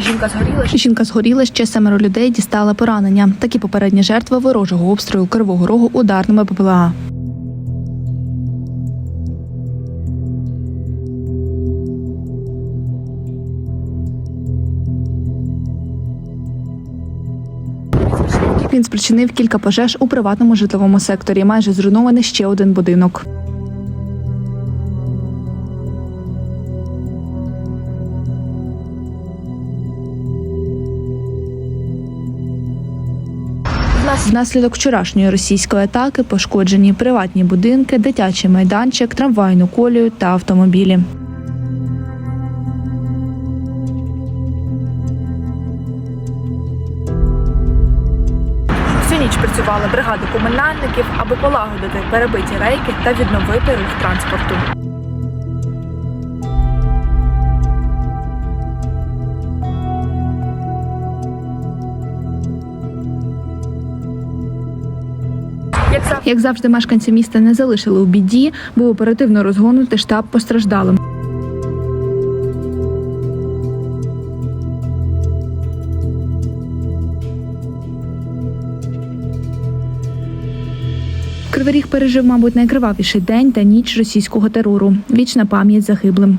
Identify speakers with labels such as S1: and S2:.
S1: Жінка згоріла.
S2: Жінка згоріла, ще семеро людей дістали поранення. Такі попередні жертви ворожого обстрілу Кривого Рогу ударними ППЛА. Він спричинив кілька пожеж у приватному житловому секторі. Майже зруйнований ще один будинок. Внаслідок вчорашньої російської атаки пошкоджені приватні будинки, дитячий майданчик, трамвайну колію та автомобілі.
S1: Всю ніч працювали бригади комунальників, аби полагодити перебиті рейки та відновити рух транспорту. Як завжди,
S2: мешканці міста не залишили у біді, був оперативно розгонути штаб постраждалим. Кривий Ріг пережив, мабуть, найкривавіший день та ніч російського терору. Вічна пам'ять загиблим.